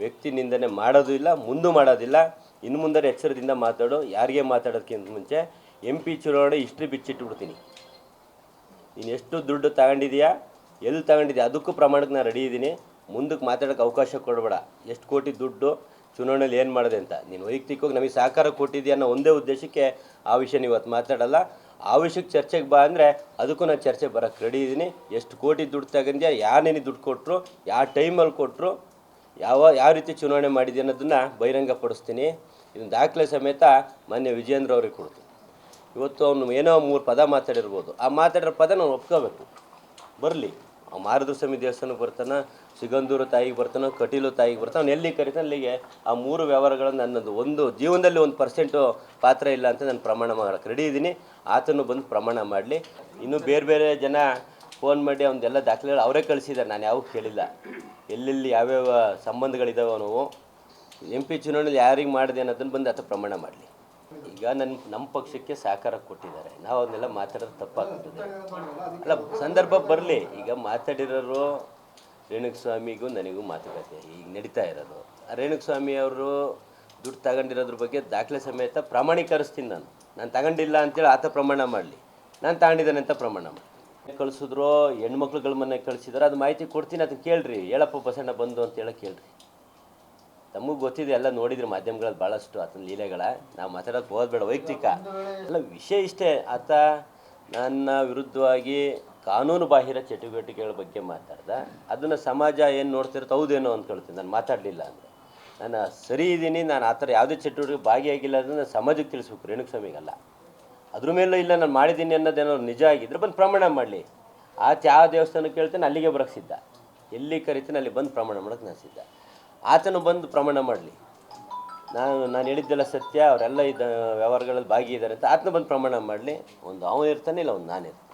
ವ್ಯಕ್ತಿ ನಿಂದನೆ ಮಾಡೋದು ಇಲ್ಲ, ಮುಂದೂ ಮಾಡೋದಿಲ್ಲ. ಇನ್ನು ಮುಂದೆ ಎಚ್ಚರದಿಂದ ಮಾತಾಡು, ಯಾರಿಗೆ ಮಾತಾಡೋದಕ್ಕಿಂತ ಮುಂಚೆ ಎಂ ಪಿ ಚುನಾವಣೆ ಹಿಸ್ಟ್ರಿ ಬಿಚ್ಚಿಟ್ಬಿಡ್ತೀನಿ. ನೀನು ಎಷ್ಟು ದುಡ್ಡು ತಗೊಂಡಿದೀಯಾ? ಎಲ್ಲಿ ತಗೊಂಡಿದ್ಯಾ? ಅದಕ್ಕೂ ಪ್ರಮಾಣಕ್ಕೆ ನಾನು ರೆಡಿ ಇದ್ದೀನಿ. ಮುಂದಕ್ಕೆ ಮಾತಾಡೋಕ್ಕೆ ಅವಕಾಶ ಕೊಡಬೇಡ. ಎಷ್ಟು ಕೋಟಿ ದುಡ್ಡು ಚುನಾವಣೆಯಲ್ಲಿ ಏನು ಮಾಡಿದೆ ಅಂತ. ನೀನು ವೈಯಕ್ತಿಕವಾಗಿ ನಮಗೆ ಸಹಕಾರ ಕೊಟ್ಟಿದ್ದೀಯ ಅನ್ನೋ ಒಂದೇ ಉದ್ದೇಶಕ್ಕೆ ಆ ವಿಷಯ ನೀವು ಇವತ್ತು ಮಾತಾಡಲ್ಲ. ಆ ವಿಷಯಕ್ಕೆ ಚರ್ಚೆಗೆ ಬಾ ಅಂದರೆ ಅದಕ್ಕೂ ನಾನು ಚರ್ಚೆ ಬರೋಕ್ಕೆ ರೆಡಿ ಇದ್ದೀನಿ. ಎಷ್ಟು ಕೋಟಿ ದುಡ್ಡು ತಗೊಂಡ್ಯಾ ಯಾರು ದುಡ್ಡು ಕೊಟ್ಟರು ಯಾವ ಟೈಮಲ್ಲಿ ಕೊಟ್ಟರು ಯಾವ ಯಾವ ರೀತಿ ಚುನಾವಣೆ ಮಾಡಿದೆ ಅನ್ನೋದನ್ನು ಬಹಿರಂಗಪಡಿಸ್ತೀನಿ. ಇದನ್ನು ದಾಖಲೆ ಸಮೇತ ಮಾನ್ಯ ವಿಜೇಂದ್ರ ಅವ್ರಿಗೆ ಕೊಡ್ತೀನಿ. ಇವತ್ತು ಅವನು ಏನೋ ಮೂರು ಪದ ಮಾತಾಡಿರ್ಬೋದು. ಆ ಮಾತಾಡಿರೋ ಪದ ನಾವು ಒಪ್ಕೋಬೇಕು. ಬರಲಿ. ಅವ್ನು ಮಾರುದ್ರ ಸ್ವಾಮಿ ದೇವಸ್ಥಾನಕ್ಕೆ ಬರ್ತಾನೆ, ಸಿಗಂದೂರು ತಾಯಿಗೆ ಬರ್ತಾನೋ, ಕಟೀಲು ತಾಯಿಗೆ ಬರ್ತಾನೆ, ಅವ್ನು ಎಲ್ಲಿ ಕರೀತಾನೆ ಅಲ್ಲಿಗೆ ಆ ಮೂರು ವ್ಯವಹಾರಗಳನ್ನು ನನ್ನದು ಒಂದು ಜೀವನದಲ್ಲಿ ಒಂದು ಪರ್ಸೆಂಟು ಪಾತ್ರ ಇಲ್ಲ ಅಂತ ನಾನು ಪ್ರಮಾಣ ಮಾಡೋಕ್ಕೆ ರೆಡಿ ಇದ್ದೀನಿ. ಆತನು ಬಂದು ಪ್ರಮಾಣ ಮಾಡಲಿ. ಇನ್ನು ಬೇರೆ ಬೇರೆ ಜನ ಫೋನ್ ಮಾಡಿ ಅವನ್ನೆಲ್ಲ ದಾಖಲೆಗಳು ಅವರೇ ಕಳಿಸಿದ್ದಾರೆ, ನಾನು ಯಾವ ಕೇಳಿಲ್ಲ. ಎಲ್ಲೆಲ್ಲಿ ಯಾವ್ಯಾವ ಸಂಬಂಧಗಳಿದಾವೆ ನಾವು ಎಂ ಪಿ ಚುನಾವಣೆಯಲ್ಲಿ ಯಾರಿಗೆ ಮಾಡಿದೆ ಅನ್ನೋದನ್ನು ಬಂದು ಆತ ಪ್ರಮಾಣ ಮಾಡಲಿ. ಈಗ ನನ್ನ ನಮ್ಮ ಪಕ್ಷಕ್ಕೆ ಸಹಕಾರ ಕೊಟ್ಟಿದ್ದಾರೆ. ನಾವು ಅದನ್ನೆಲ್ಲ ಮಾತಾಡೋದು ತಪ್ಪಾಗ್ತದೆ ಅಲ್ಲ, ಸಂದರ್ಭ ಬರಲಿ. ಈಗ ಮಾತಾಡಿರೋರು ರೇಣುಕಸ್ವಾಮಿಗೂ ನನಗೂ ಮಾತುಕತೆ. ಈಗ ನಡೀತಾ ಇರೋದು. ರೇಣುಕಸ್ವಾಮಿ ಅವರು ದುಡ್ಡು ತಗೊಂಡಿರೋದ್ರ ಬಗ್ಗೆ ದಾಖಲೆ ಸಮೇತ ಪ್ರಮಾಣೀಕರಿಸ್ತೀನಿ ನಾನು. ನಾನು ತಗೊಂಡಿಲ್ಲ ಅಂತೇಳಿ ಆತ ಪ್ರಮಾಣ ಮಾಡಲಿ. ನಾನು ತಗೊಂಡಿದ್ದೇನೆ ಅಂತ ಪ್ರಮಾಣ ಮಾಡಿ ಕಳಿಸಿದ್ರು, ಹೆಣ್ಮಕ್ಳುಗಳ ಮನೆ ಕಳಿಸಿದ್ರು, ಅದು ಮಾಹಿತಿ ಕೊಡ್ತೀನಿ, ಅದನ್ನ ಕೇಳ್ರಿ. ಹೇಳಪ್ಪ, ಬಸಣ್ಣ ಬಂದು ಅಂತ ಹೇಳಕ್ಕೆ ಕೇಳ್ರಿ. ತಮಗೆ ಗೊತ್ತಿದೆ, ಎಲ್ಲ ನೋಡಿದ್ರು ಮಾಧ್ಯಮಗಳಲ್ಲಿ ಭಾಳಷ್ಟು ಆತನ ಲೀಲೆಗಳ. ನಾವು ಮಾತಾಡೋಕೆ ಹೋದ್ಬೇಡ ವೈಯಕ್ತಿಕ. ಅಲ್ಲ ವಿಷಯ ಇಷ್ಟೇ. ಆತ ನನ್ನ ವಿರುದ್ಧವಾಗಿ ಕಾನೂನು ಬಾಹಿರ ಚಟುವಟಿಕೆಗಳ ಬಗ್ಗೆ ಮಾತಾಡ್ದ. ಅದನ್ನು ಸಮಾಜ ಏನು ನೋಡ್ತಿರುತ್ತೆ ಹೌದೇನೋ ಕೇಳ್ತೀನಿ. ನಾನು ಮಾತಾಡಲಿಲ್ಲ ಅಂದರೆ. ನಾನು ಸರಿ ಇದ್ದೀನಿ ನಾನು ಆ ಥರ ಯಾವುದೇ ಚಟುವಟಿಕೆ ಭಾಗಿಯಾಗಿಲ್ಲ ಅದನ್ನು ಸಮಾಜಕ್ಕೆ ತಿಳಿಸ್ಬೇಕು, ರೇಣುಕಸ್ವಾಮಿಗಲ್ಲ. ಅದ್ರ ಮೇಲೂ ಇಲ್ಲ, ನಾನು ಮಾಡಿದ್ದೀನಿ ಅನ್ನೋದೇನೋ ನಿಜ ಆಗಿದ್ರೆ ಬಂದು ಪ್ರಮಾಣ ಮಾಡಲಿ. ಆತ ಯಾವ ದೇವಸ್ಥಾನಕ್ಕೆ ಹೇಳ್ತೇನೆ ಅಲ್ಲಿಗೆ ಬರೋಕ್ಕೆ ಸಿದ್ಧ ಎಲ್ಲಿ ಕರಿತೇನೆ ಅಲ್ಲಿ ಬಂದು ಪ್ರಮಾಣ ಮಾಡೋಕೆ ನಾನು ಸಿದ್ಧ. ಆತನು ಬಂದು ಪ್ರಮಾಣ ಮಾಡಲಿ. ನಾನು ನಾನು ಹೇಳಿದ್ದೆಲ್ಲ ಸತ್ಯ, ಅವರೆಲ್ಲ ಇದ್ದ ವ್ಯವಹಾರಗಳಲ್ಲಿ ಭಾಗಿಯಿದ್ದಾರೆ ಅಂತ ಆತನ ಬಂದು ಪ್ರಮಾಣ ಮಾಡಲಿ. ಒಂದು ಅವನು ಇರ್ತಾನೆ, ಇಲ್ಲ ಒಂದು ನಾನು ಇರ್ತಾನೆ.